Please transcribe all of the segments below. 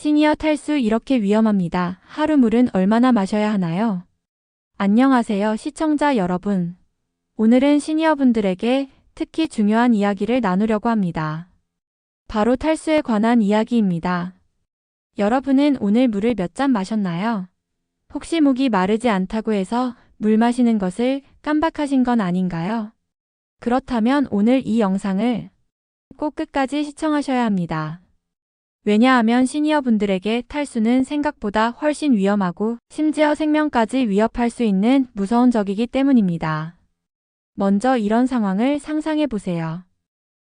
시니어 탈수 이렇게 위험합니다. 하루 물은 얼마나 마셔야 하나요? 안녕하세요, 시청자 여러분. 오늘은 시니어분들에게 특히 중요한 이야기를 나누려고 합니다. 바로 탈수에 관한 이야기입니다. 여러분은 오늘 물을 몇 잔 마셨나요? 혹시 목이 마르지 않다고 해서 물 마시는 것을 깜박하신 건 아닌가요? 그렇다면 오늘 이 영상을 꼭 끝까지 시청하셔야 합니다. 왜냐하면 시니어분들에게 탈수는 생각보다 훨씬 위험하고 심지어 생명까지 위협할 수 있는 무서운 적이기 때문입니다. 먼저 이런 상황을 상상해 보세요.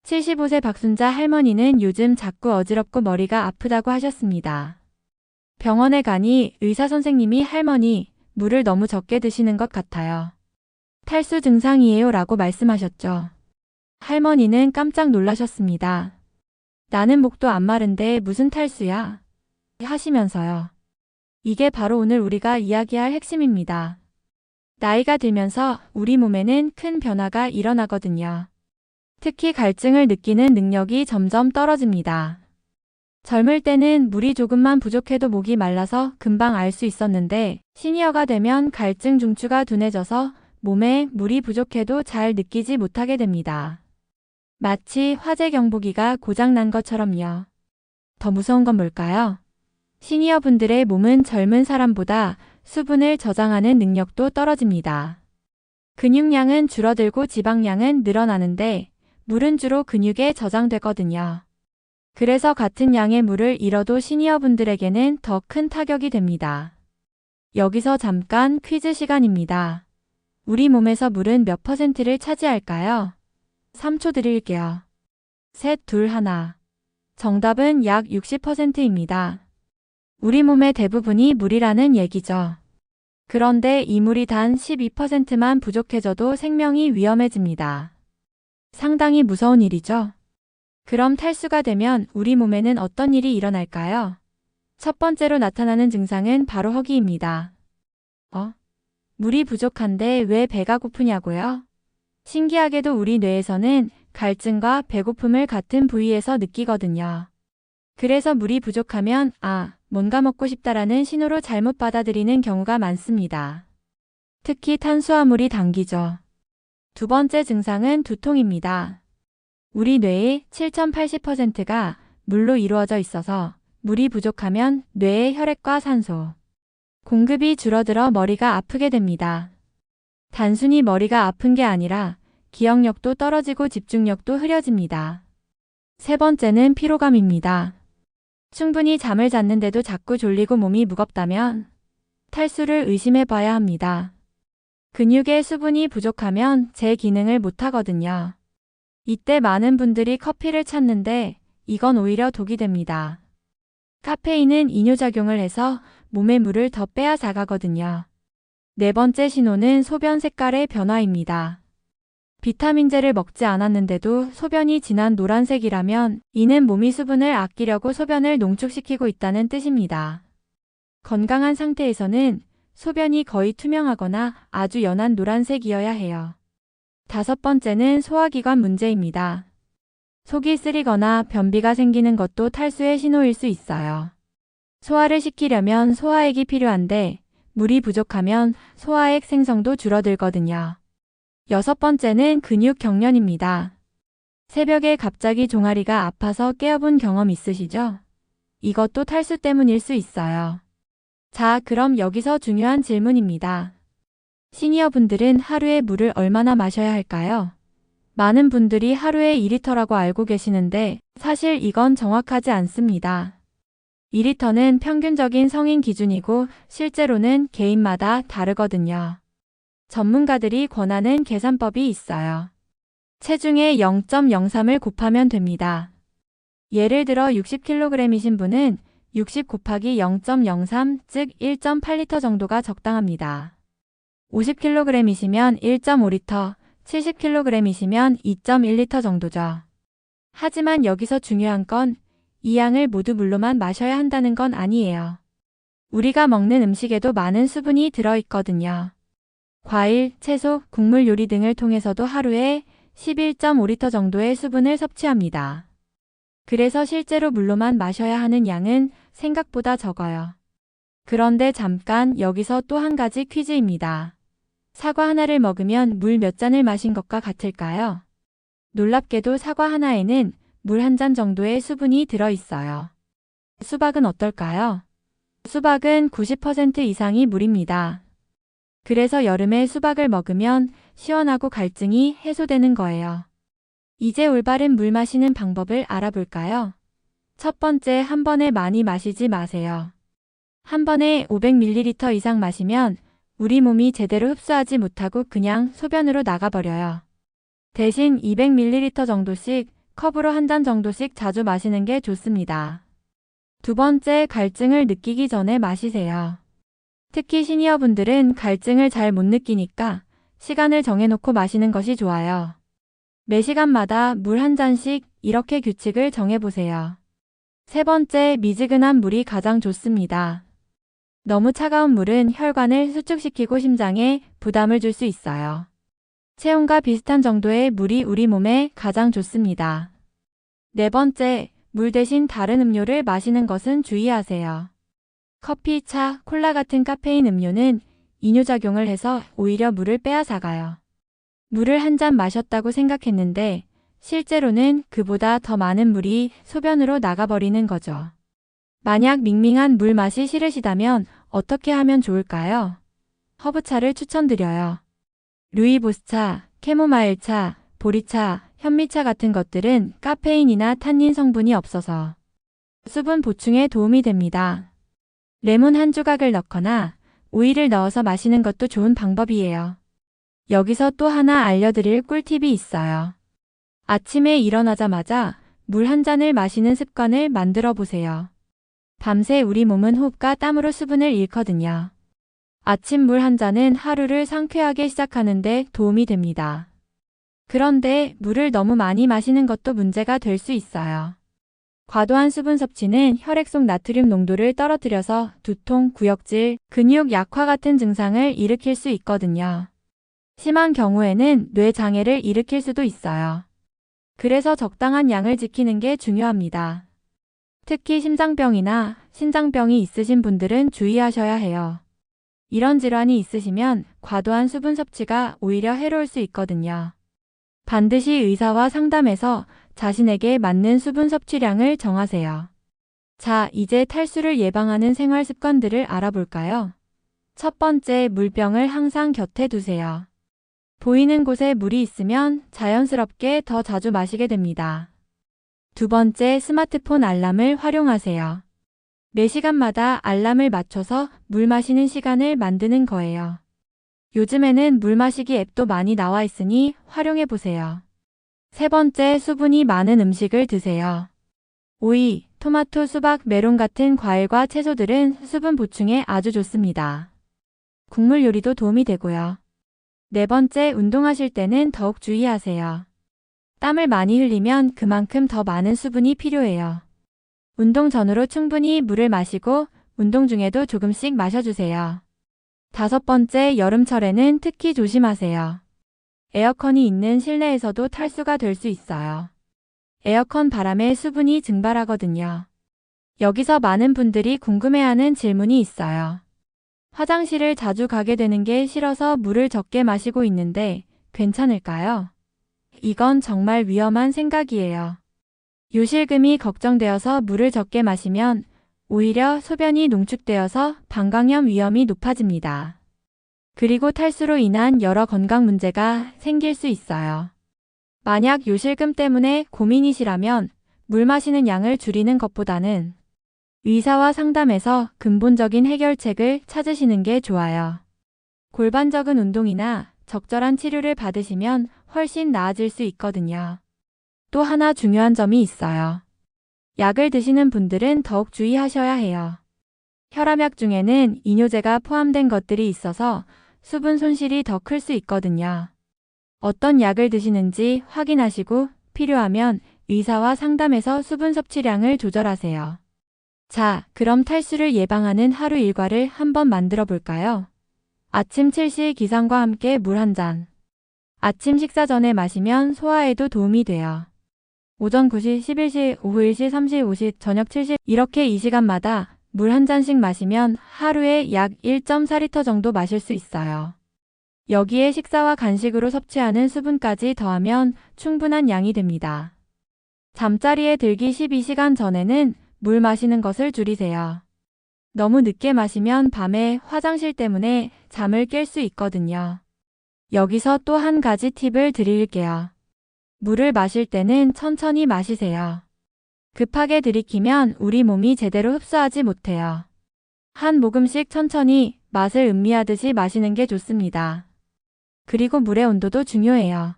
75세 박순자 할머니는 요즘 자꾸 어지럽고 머리가 아프다고 하셨습니다. 병원에 가니 의사 선생님이 할머니, 물을 너무 적게 드시는 것 같아요. 탈수 증상이에요 라고 말씀하셨죠. 할머니는 깜짝 놀라셨습니다. 나는 목도 안 마른데 무슨 탈수야? 하시면서요. 이게 바로 오늘 우리가 이야기할 핵심입니다. 나이가 들면서 우리 몸에는 큰 변화가 일어나거든요. 특히 갈증을 느끼는 능력이 점점 떨어집니다. 젊을 때는 물이 조금만 부족해도 목이 말라서 금방 알 수 있었는데 시니어가 되면 갈증 중추가 둔해져서 몸에 물이 부족해도 잘 느끼지 못하게 됩니다. 마치 화재 경보기가 고장난 것처럼요. 더 무서운 건 뭘까요? 시니어 분들의 몸은 젊은 사람보다 수분을 저장하는 능력도 떨어집니다. 근육량은 줄어들고 지방량은 늘어나는데 물은 주로 근육에 저장되거든요. 그래서 같은 양의 물을 잃어도 시니어 분들에게는 더 큰 타격이 됩니다. 여기서 잠깐 퀴즈 시간입니다. 우리 몸에서 물은 몇 퍼센트를 차지할까요? 3초 드릴게요. 셋, 둘, 하나. 정답은 약 60%입니다. 우리 몸의 대부분이 물이라는 얘기죠. 그런데 이 물이 단 12%만 부족해져도 생명이 위험해집니다. 상당히 무서운 일이죠. 그럼 탈수가 되면 우리 몸에는 어떤 일이 일어날까요? 첫 번째로 나타나는 증상은 바로 허기입니다. 어? 물이 부족한데 왜 배가 고프냐고요? 신기하게도 우리 뇌에서는 갈증과 배고픔을 같은 부위에서 느끼거든요. 그래서 물이 부족하면 아, 뭔가 먹고 싶다라는 신호로 잘못 받아들이는 경우가 많습니다. 특히 탄수화물이 당기죠. 두 번째 증상은 두통입니다. 우리 뇌의 7,080%가 물로 이루어져 있어서 물이 부족하면 뇌의 혈액과 산소, 공급이 줄어들어 머리가 아프게 됩니다. 단순히 머리가 아픈 게 아니라 기억력도 떨어지고 집중력도 흐려집니다. 세 번째는 피로감입니다. 충분히 잠을 잤는데도 자꾸 졸리고 몸이 무겁다면 탈수를 의심해 봐야 합니다. 근육의 수분이 부족하면 제 기능을 못하거든요. 이때 많은 분들이 커피를 찾는데 이건 오히려 독이 됩니다. 카페인은 이뇨작용을 해서 몸의 물을 더 빼앗아가거든요. 네 번째 신호는 소변 색깔의 변화입니다. 비타민제를 먹지 않았는데도 소변이 진한 노란색이라면 이는 몸이 수분을 아끼려고 소변을 농축시키고 있다는 뜻입니다. 건강한 상태에서는 소변이 거의 투명하거나 아주 연한 노란색이어야 해요. 다섯 번째는 소화기관 문제입니다. 속이 쓰리거나 변비가 생기는 것도 탈수의 신호일 수 있어요. 소화를 시키려면 소화액이 필요한데 물이 부족하면 소화액 생성도 줄어들거든요. 여섯 번째는 근육 경련입니다. 새벽에 갑자기 종아리가 아파서 깨어본 경험 있으시죠? 이것도 탈수 때문일 수 있어요. 자, 그럼 여기서 중요한 질문입니다. 시니어 분들은 하루에 물을 얼마나 마셔야 할까요? 많은 분들이 하루에 2리터라고 알고 계시는데 사실 이건 정확하지 않습니다. 2리터는 평균적인 성인 기준이고 실제로는 개인마다 다르거든요. 전문가들이 권하는 계산법이 있어요. 체중의 0.03을 곱하면 됩니다. 예를 들어 60kg이신 분은 60 곱하기 0.03, 즉 1.8리터 정도가 적당합니다. 50kg이시면 1.5리터, 70kg이시면 2.1리터 정도죠. 하지만 여기서 중요한 건 이 양을 모두 물로만 마셔야 한다는 건 아니에요. 우리가 먹는 음식에도 많은 수분이 들어있거든요. 과일, 채소, 국물 요리 등을 통해서도 하루에 11.5리터 정도의 수분을 섭취합니다. 그래서 실제로 물로만 마셔야 하는 양은 생각보다 적어요. 그런데 잠깐 여기서 또 한 가지 퀴즈입니다. 사과 하나를 먹으면 물 몇 잔을 마신 것과 같을까요? 놀랍게도 사과 하나에는 물 한 잔 정도의 수분이 들어 있어요. 수박은 어떨까요? 수박은 90% 이상이 물입니다. 그래서 여름에 수박을 먹으면 시원하고 갈증이 해소되는 거예요. 이제 올바른 물 마시는 방법을 알아볼까요? 첫 번째, 한 번에 많이 마시지 마세요. 한 번에 500ml 이상 마시면 우리 몸이 제대로 흡수하지 못하고 그냥 소변으로 나가버려요. 대신 200ml 정도씩 컵으로 한 잔 정도씩 자주 마시는 게 좋습니다. 두 번째, 갈증을 느끼기 전에 마시세요. 특히 시니어분들은 갈증을 잘 못 느끼니까 시간을 정해놓고 마시는 것이 좋아요. 매 시간마다 물 한 잔씩 이렇게 규칙을 정해보세요. 세 번째, 미지근한 물이 가장 좋습니다. 너무 차가운 물은 혈관을 수축시키고 심장에 부담을 줄 수 있어요. 체온과 비슷한 정도의 물이 우리 몸에 가장 좋습니다. 네 번째, 물 대신 다른 음료를 마시는 것은 주의하세요. 커피, 차, 콜라 같은 카페인 음료는 이뇨작용을 해서 오히려 물을 빼앗아가요. 물을 한 잔 마셨다고 생각했는데 실제로는 그보다 더 많은 물이 소변으로 나가버리는 거죠. 만약 밍밍한 물 맛이 싫으시다면 어떻게 하면 좋을까요? 허브차를 추천드려요. 루이보스차, 캐모마일차, 보리차, 현미차 같은 것들은 카페인이나 탄닌 성분이 없어서 수분 보충에 도움이 됩니다. 레몬 한 조각을 넣거나 오이를 넣어서 마시는 것도 좋은 방법이에요. 여기서 또 하나 알려드릴 꿀팁이 있어요. 아침에 일어나자마자 물 한 잔을 마시는 습관을 만들어 보세요. 밤새 우리 몸은 호흡과 땀으로 수분을 잃거든요. 아침 물 한 잔은 하루를 상쾌하게 시작하는데 도움이 됩니다. 그런데 물을 너무 많이 마시는 것도 문제가 될 수 있어요. 과도한 수분 섭취는 혈액 속 나트륨 농도를 떨어뜨려서 두통, 구역질, 근육 약화 같은 증상을 일으킬 수 있거든요. 심한 경우에는 뇌 장애를 일으킬 수도 있어요. 그래서 적당한 양을 지키는 게 중요합니다. 특히 심장병이나 신장병이 있으신 분들은 주의하셔야 해요. 이런 질환이 있으시면 과도한 수분 섭취가 오히려 해로울 수 있거든요. 반드시 의사와 상담해서 자신에게 맞는 수분 섭취량을 정하세요. 자, 이제 탈수를 예방하는 생활 습관들을 알아볼까요? 첫 번째, 물병을 항상 곁에 두세요. 보이는 곳에 물이 있으면 자연스럽게 더 자주 마시게 됩니다. 두 번째, 스마트폰 알람을 활용하세요. 매 시간마다 알람을 맞춰서 물 마시는 시간을 만드는 거예요. 요즘에는 물 마시기 앱도 많이 나와 있으니 활용해 보세요. 세 번째, 수분이 많은 음식을 드세요. 오이, 토마토, 수박, 메론 같은 과일과 채소들은 수분 보충에 아주 좋습니다. 국물 요리도 도움이 되고요. 네 번째, 운동하실 때는 더욱 주의하세요. 땀을 많이 흘리면 그만큼 더 많은 수분이 필요해요. 운동 전후로 충분히 물을 마시고 운동 중에도 조금씩 마셔주세요. 다섯 번째, 여름철에는 특히 조심하세요. 에어컨이 있는 실내에서도 탈수가 될 수 있어요. 에어컨 바람에 수분이 증발하거든요. 여기서 많은 분들이 궁금해하는 질문이 있어요. 화장실을 자주 가게 되는 게 싫어서 물을 적게 마시고 있는데 괜찮을까요? 이건 정말 위험한 생각이에요. 요실금이 걱정되어서 물을 적게 마시면 오히려 소변이 농축되어서 방광염 위험이 높아집니다. 그리고 탈수로 인한 여러 건강 문제가 생길 수 있어요. 만약 요실금 때문에 고민이시라면 물 마시는 양을 줄이는 것보다는 의사와 상담해서 근본적인 해결책을 찾으시는 게 좋아요. 골반적인 운동이나 적절한 치료를 받으시면 훨씬 나아질 수 있거든요. 또 하나 중요한 점이 있어요. 약을 드시는 분들은 더욱 주의하셔야 해요. 혈압약 중에는 이뇨제가 포함된 것들이 있어서 수분 손실이 더 클 수 있거든요. 어떤 약을 드시는지 확인하시고 필요하면 의사와 상담해서 수분 섭취량을 조절하세요. 자, 그럼 탈수를 예방하는 하루 일과를 한번 만들어 볼까요? 아침 7시 기상과 함께 물 한 잔. 아침 식사 전에 마시면 소화에도 도움이 돼요. 오전 9시, 11시, 오후 1시, 3시, 5시, 저녁 7시 이렇게 이 시간마다 물 한 잔씩 마시면 하루에 약 1.4리터 정도 마실 수 있어요. 여기에 식사와 간식으로 섭취하는 수분까지 더하면 충분한 양이 됩니다. 잠자리에 들기 12시간 전에는 물 마시는 것을 줄이세요. 너무 늦게 마시면 밤에 화장실 때문에 잠을 깰 수 있거든요. 여기서 또 한 가지 팁을 드릴게요. 물을 마실 때는 천천히 마시세요. 급하게 들이키면 우리 몸이 제대로 흡수하지 못해요. 한 모금씩 천천히 맛을 음미하듯이 마시는 게 좋습니다. 그리고 물의 온도도 중요해요.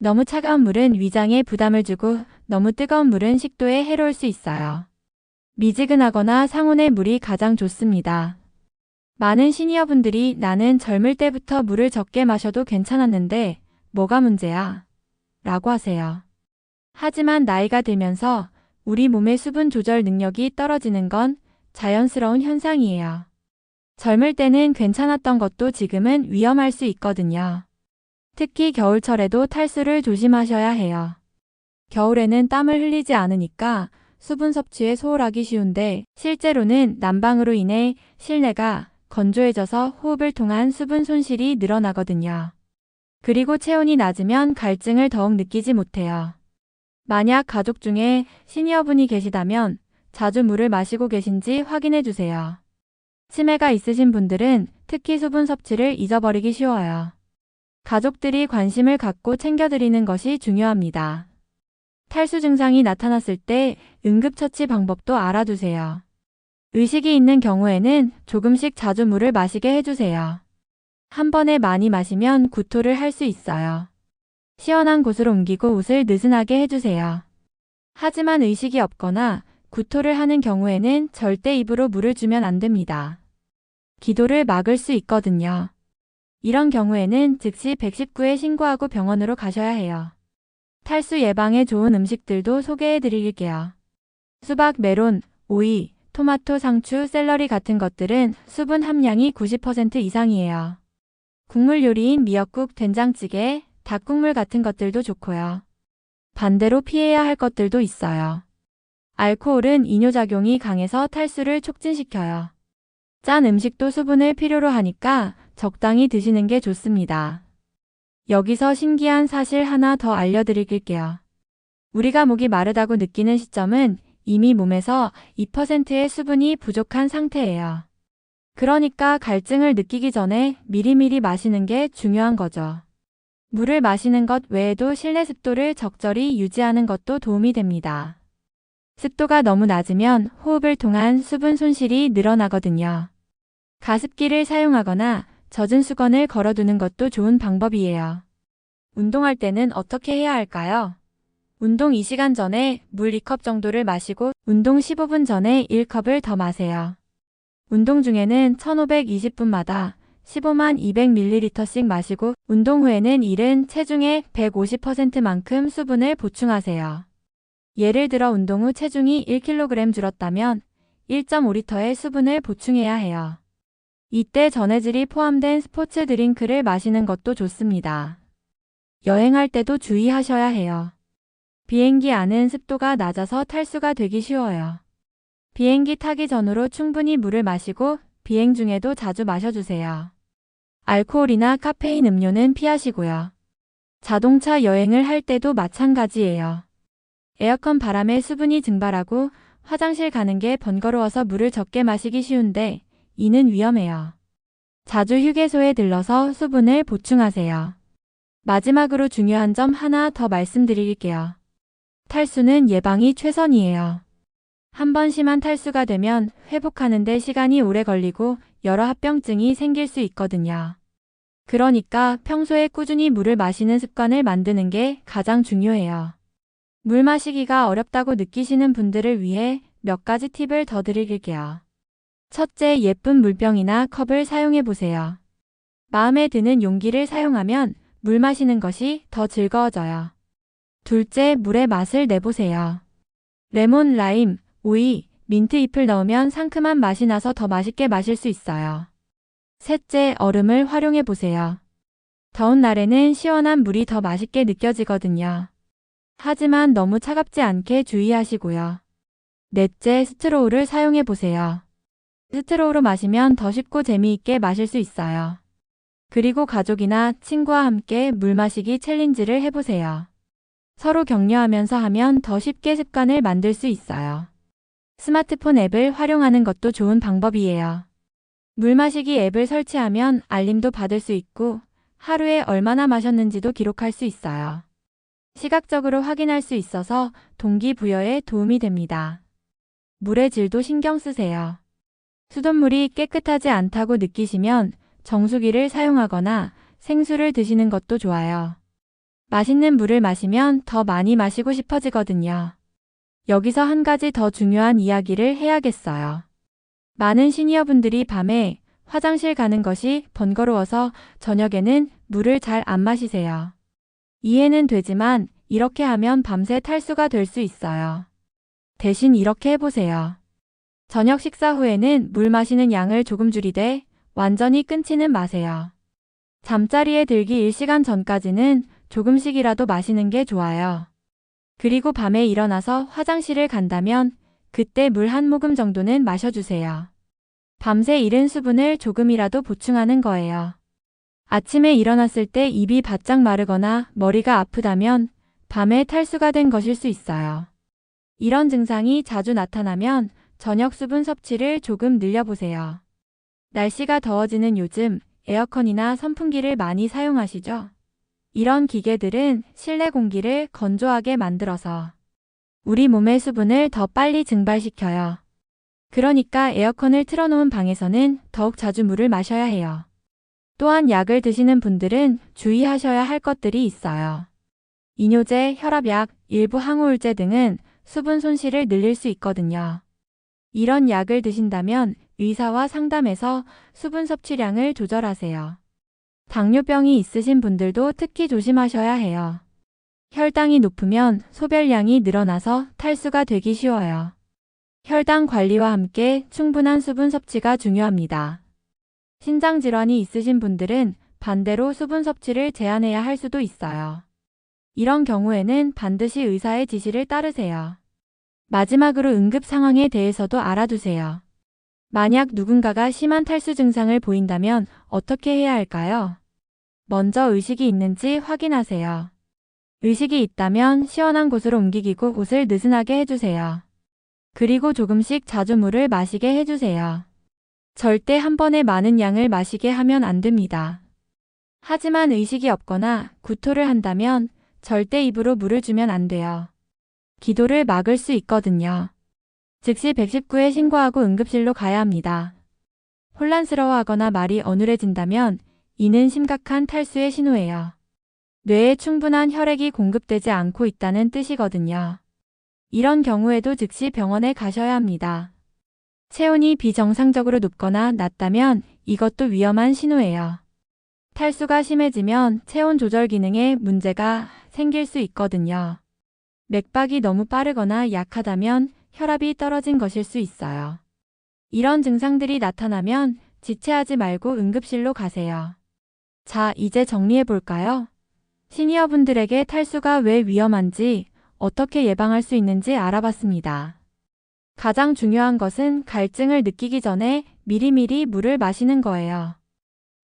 너무 차가운 물은 위장에 부담을 주고 너무 뜨거운 물은 식도에 해로울 수 있어요. 미지근하거나 상온의 물이 가장 좋습니다. 많은 시니어분들이 나는 젊을 때부터 물을 적게 마셔도 괜찮았는데 뭐가 문제야? 라고 하세요. 하지만 나이가 들면서 우리 몸의 수분 조절 능력이 떨어지는 건 자연스러운 현상이에요. 젊을 때는 괜찮았던 것도 지금은 위험할 수 있거든요. 특히 겨울철에도 탈수를 조심하셔야 해요. 겨울에는 땀을 흘리지 않으니까 수분 섭취에 소홀하기 쉬운데 실제로는 난방으로 인해 실내가 건조해져서 호흡을 통한 수분 손실이 늘어나거든요. 그리고 체온이 낮으면 갈증을 더욱 느끼지 못해요. 만약 가족 중에 시니어분이 계시다면 자주 물을 마시고 계신지 확인해 주세요. 치매가 있으신 분들은 특히 수분 섭취를 잊어버리기 쉬워요. 가족들이 관심을 갖고 챙겨드리는 것이 중요합니다. 탈수 증상이 나타났을 때 응급처치 방법도 알아두세요. 의식이 있는 경우에는 조금씩 자주 물을 마시게 해주세요. 한 번에 많이 마시면 구토를 할 수 있어요. 시원한 곳으로 옮기고 옷을 느슨하게 해주세요. 하지만 의식이 없거나 구토를 하는 경우에는 절대 입으로 물을 주면 안 됩니다. 기도를 막을 수 있거든요. 이런 경우에는 즉시 119에 신고하고 병원으로 가셔야 해요. 탈수 예방에 좋은 음식들도 소개해 드릴게요. 수박, 메론, 오이, 토마토, 상추, 샐러리 같은 것들은 수분 함량이 90% 이상이에요. 국물 요리인 미역국, 된장찌개, 닭국물 같은 것들도 좋고요. 반대로 피해야 할 것들도 있어요. 알코올은 이뇨작용이 강해서 탈수를 촉진시켜요. 짠 음식도 수분을 필요로 하니까 적당히 드시는 게 좋습니다. 여기서 신기한 사실 하나 더 알려드릴게요. 우리가 목이 마르다고 느끼는 시점은 이미 몸에서 2%의 수분이 부족한 상태예요. 그러니까 갈증을 느끼기 전에 미리미리 마시는 게 중요한 거죠. 물을 마시는 것 외에도 실내 습도를 적절히 유지하는 것도 도움이 됩니다. 습도가 너무 낮으면 호흡을 통한 수분 손실이 늘어나거든요. 가습기를 사용하거나 젖은 수건을 걸어두는 것도 좋은 방법이에요. 운동할 때는 어떻게 해야 할까요? 운동 2시간 전에 물 2컵 정도를 마시고 운동 15분 전에 1컵을 더 마세요. 운동 중에는 1520분마다 15만 200ml씩 마시고 운동 후에는 이른 체중의 150%만큼 수분을 보충하세요. 예를 들어 운동 후 체중이 1kg 줄었다면 1.5리터의 수분을 보충해야 해요. 이때 전해질이 포함된 스포츠 드링크를 마시는 것도 좋습니다. 여행할 때도 주의하셔야 해요. 비행기 안은 습도가 낮아서 탈수가 되기 쉬워요. 비행기 타기 전으로 충분히 물을 마시고 비행 중에도 자주 마셔주세요. 알코올이나 카페인 음료는 피하시고요. 자동차 여행을 할 때도 마찬가지예요. 에어컨 바람에 수분이 증발하고 화장실 가는 게 번거로워서 물을 적게 마시기 쉬운데 이는 위험해요. 자주 휴게소에 들러서 수분을 보충하세요. 마지막으로 중요한 점 하나 더 말씀드릴게요. 탈수는 예방이 최선이에요. 한 번 심한 탈수가 되면 회복하는데 시간이 오래 걸리고 여러 합병증이 생길 수 있거든요. 그러니까 평소에 꾸준히 물을 마시는 습관을 만드는 게 가장 중요해요. 물 마시기가 어렵다고 느끼시는 분들을 위해 몇 가지 팁을 더 드릴게요. 첫째, 예쁜 물병이나 컵을 사용해 보세요. 마음에 드는 용기를 사용하면 물 마시는 것이 더 즐거워져요. 둘째, 물의 맛을 내보세요. 레몬, 라임, 오이, 민트 잎을 넣으면 상큼한 맛이 나서 더 맛있게 마실 수 있어요. 셋째, 얼음을 활용해 보세요. 더운 날에는 시원한 물이 더 맛있게 느껴지거든요. 하지만 너무 차갑지 않게 주의하시고요. 넷째, 스트로우를 사용해 보세요. 스트로우로 마시면 더 쉽고 재미있게 마실 수 있어요. 그리고 가족이나 친구와 함께 물 마시기 챌린지를 해보세요. 서로 격려하면서 하면 더 쉽게 습관을 만들 수 있어요. 스마트폰 앱을 활용하는 것도 좋은 방법이에요. 물 마시기 앱을 설치하면 알림도 받을 수 있고 하루에 얼마나 마셨는지도 기록할 수 있어요. 시각적으로 확인할 수 있어서 동기부여에 도움이 됩니다. 물의 질도 신경 쓰세요. 수돗물이 깨끗하지 않다고 느끼시면 정수기를 사용하거나 생수를 드시는 것도 좋아요. 맛있는 물을 마시면 더 많이 마시고 싶어지거든요. 여기서 한 가지 더 중요한 이야기를 해야겠어요. 많은 시니어분들이 밤에 화장실 가는 것이 번거로워서 저녁에는 물을 잘 안 마시세요. 이해는 되지만 이렇게 하면 밤새 탈수가 될 수 있어요. 대신 이렇게 해보세요. 저녁 식사 후에는 물 마시는 양을 조금 줄이되 완전히 끊지는 마세요. 잠자리에 들기 1시간 전까지는 조금씩이라도 마시는 게 좋아요. 그리고 밤에 일어나서 화장실을 간다면 그때 물 한 모금 정도는 마셔주세요. 밤새 잃은 수분을 조금이라도 보충하는 거예요. 아침에 일어났을 때 입이 바짝 마르거나 머리가 아프다면 밤에 탈수가 된 것일 수 있어요. 이런 증상이 자주 나타나면 저녁 수분 섭취를 조금 늘려보세요. 날씨가 더워지는 요즘 에어컨이나 선풍기를 많이 사용하시죠? 이런 기계들은 실내 공기를 건조하게 만들어서 우리 몸의 수분을 더 빨리 증발시켜요. 그러니까 에어컨을 틀어놓은 방에서는 더욱 자주 물을 마셔야 해요. 또한 약을 드시는 분들은 주의하셔야 할 것들이 있어요. 이뇨제, 혈압약, 일부 항우울제 등은 수분 손실을 늘릴 수 있거든요. 이런 약을 드신다면 의사와 상담해서 수분 섭취량을 조절하세요. 당뇨병이 있으신 분들도 특히 조심하셔야 해요. 혈당이 높으면 소별량이 늘어나서 탈수가 되기 쉬워요. 혈당 관리와 함께 충분한 수분 섭취가 중요합니다. 신장 질환이 있으신 분들은 반대로 수분 섭취를 제한해야 할 수도 있어요. 이런 경우에는 반드시 의사의 지시를 따르세요. 마지막으로 응급 상황에 대해서도 알아두세요. 만약 누군가가 심한 탈수 증상을 보인다면 어떻게 해야 할까요? 먼저 의식이 있는지 확인하세요. 의식이 있다면 시원한 곳으로 옮기기고 옷을 느슨하게 해주세요. 그리고 조금씩 자주 물을 마시게 해주세요. 절대 한 번에 많은 양을 마시게 하면 안 됩니다. 하지만 의식이 없거나 구토를 한다면 절대 입으로 물을 주면 안 돼요. 기도를 막을 수 있거든요. 즉시 119에 신고하고 응급실로 가야 합니다. 혼란스러워하거나 말이 어눌해진다면 이는 심각한 탈수의 신호예요. 뇌에 충분한 혈액이 공급되지 않고 있다는 뜻이거든요. 이런 경우에도 즉시 병원에 가셔야 합니다. 체온이 비정상적으로 높거나 낮다면 이것도 위험한 신호예요. 탈수가 심해지면 체온 조절 기능에 문제가 생길 수 있거든요. 맥박이 너무 빠르거나 약하다면 혈압이 떨어진 것일 수 있어요. 이런 증상들이 나타나면 지체하지 말고 응급실로 가세요. 자, 이제 정리해 볼까요? 시니어분들에게 탈수가 왜 위험한지, 어떻게 예방할 수 있는지 알아봤습니다. 가장 중요한 것은 갈증을 느끼기 전에 미리미리 물을 마시는 거예요.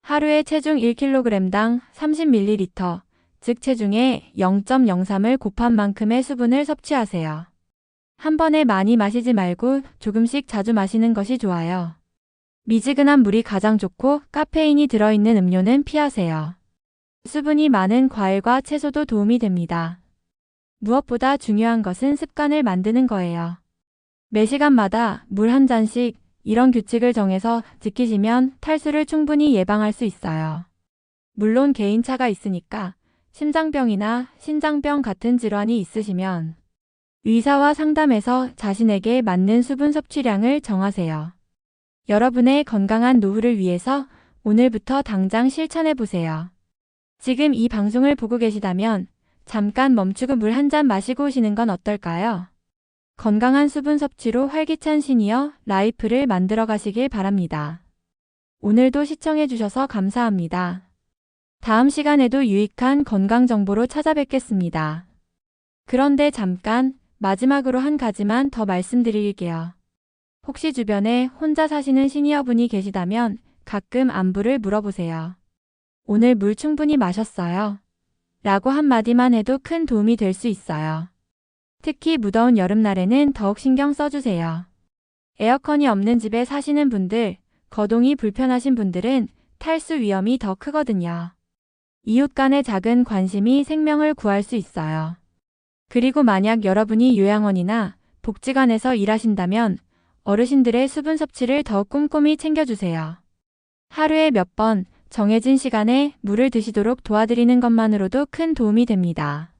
하루에 체중 1kg당 30ml, 즉 체중의 0.03을 곱한 만큼의 수분을 섭취하세요. 한 번에 많이 마시지 말고 조금씩 자주 마시는 것이 좋아요. 미지근한 물이 가장 좋고 카페인이 들어있는 음료는 피하세요. 수분이 많은 과일과 채소도 도움이 됩니다. 무엇보다 중요한 것은 습관을 만드는 거예요. 매 시간마다 물 한 잔씩 이런 규칙을 정해서 지키시면 탈수를 충분히 예방할 수 있어요. 물론 개인차가 있으니까 심장병이나 신장병 같은 질환이 있으시면 의사와 상담해서 자신에게 맞는 수분 섭취량을 정하세요. 여러분의 건강한 노후를 위해서 오늘부터 당장 실천해 보세요. 지금 이 방송을 보고 계시다면 잠깐 멈추고 물 한 잔 마시고 오시는 건 어떨까요? 건강한 수분 섭취로 활기찬 시니어 라이프를 만들어 가시길 바랍니다. 오늘도 시청해 주셔서 감사합니다. 다음 시간에도 유익한 건강 정보로 찾아뵙겠습니다. 그런데 잠깐 마지막으로 한 가지만 더 말씀드릴게요. 혹시 주변에 혼자 사시는 시니어분이 계시다면 가끔 안부를 물어보세요. 오늘 물 충분히 마셨어요. 라고 한마디만 해도 큰 도움이 될 수 있어요. 특히 무더운 여름날에는 더욱 신경 써주세요. 에어컨이 없는 집에 사시는 분들, 거동이 불편하신 분들은 탈수 위험이 더 크거든요. 이웃 간의 작은 관심이 생명을 구할 수 있어요. 그리고 만약 여러분이 요양원이나 복지관에서 일하신다면 어르신들의 수분 섭취를 더 꼼꼼히 챙겨주세요. 하루에 몇 번 정해진 시간에 물을 드시도록 도와드리는 것만으로도 큰 도움이 됩니다.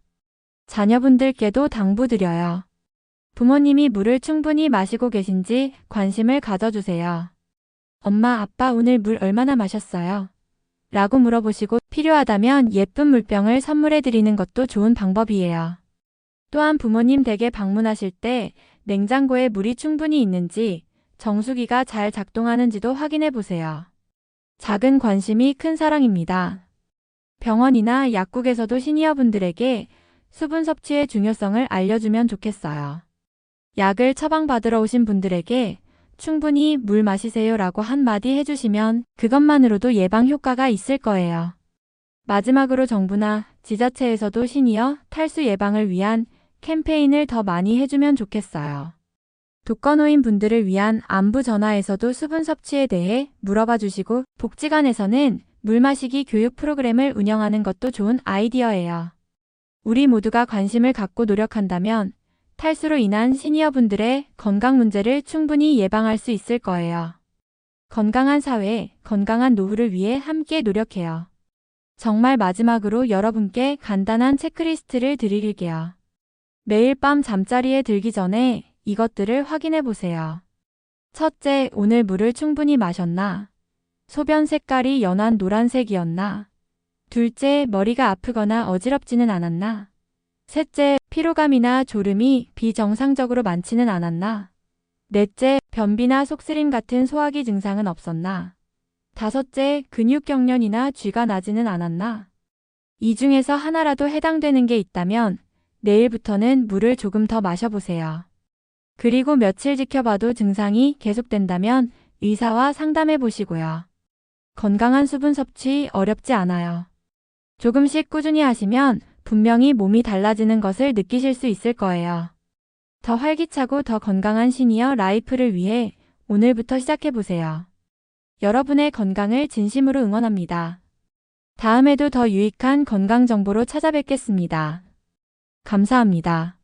자녀분들께도 당부드려요. 부모님이 물을 충분히 마시고 계신지 관심을 가져주세요. 엄마, 아빠 오늘 물 얼마나 마셨어요? 라고 물어보시고 필요하다면 예쁜 물병을 선물해 드리는 것도 좋은 방법이에요. 또한 부모님 댁에 방문하실 때 냉장고에 물이 충분히 있는지 정수기가 잘 작동하는지도 확인해 보세요. 작은 관심이 큰 사랑입니다. 병원이나 약국에서도 시니어분들에게 수분 섭취의 중요성을 알려주면 좋겠어요. 약을 처방받으러 오신 분들에게 충분히 물 마시세요 라고 한마디 해주시면 그것만으로도 예방 효과가 있을 거예요. 마지막으로 정부나 지자체에서도 시니어 탈수 예방을 위한 캠페인을 더 많이 해주면 좋겠어요. 독거노인 분들을 위한 안부 전화에서도 수분 섭취에 대해 물어봐 주시고 복지관에서는 물 마시기 교육 프로그램을 운영하는 것도 좋은 아이디어예요. 우리 모두가 관심을 갖고 노력한다면 탈수로 인한 시니어분들의 건강 문제를 충분히 예방할 수 있을 거예요. 건강한 사회, 건강한 노후를 위해 함께 노력해요. 정말 마지막으로 여러분께 간단한 체크리스트를 드릴게요. 매일 밤 잠자리에 들기 전에 이것들을 확인해 보세요. 첫째, 오늘 물을 충분히 마셨나? 소변 색깔이 연한 노란색이었나? 둘째, 머리가 아프거나 어지럽지는 않았나? 셋째, 피로감이나 졸음이 비정상적으로 많지는 않았나? 넷째, 변비나 속쓰림 같은 소화기 증상은 없었나? 다섯째, 근육 경련이나 쥐가 나지는 않았나? 이 중에서 하나라도 해당되는 게 있다면 내일부터는 물을 조금 더 마셔보세요. 그리고 며칠 지켜봐도 증상이 계속된다면 의사와 상담해 보시고요. 건강한 수분 섭취 어렵지 않아요. 조금씩 꾸준히 하시면 분명히 몸이 달라지는 것을 느끼실 수 있을 거예요. 더 활기차고 더 건강한 시니어 라이프를 위해 오늘부터 시작해 보세요. 여러분의 건강을 진심으로 응원합니다. 다음에도 더 유익한 건강 정보로 찾아뵙겠습니다. 감사합니다.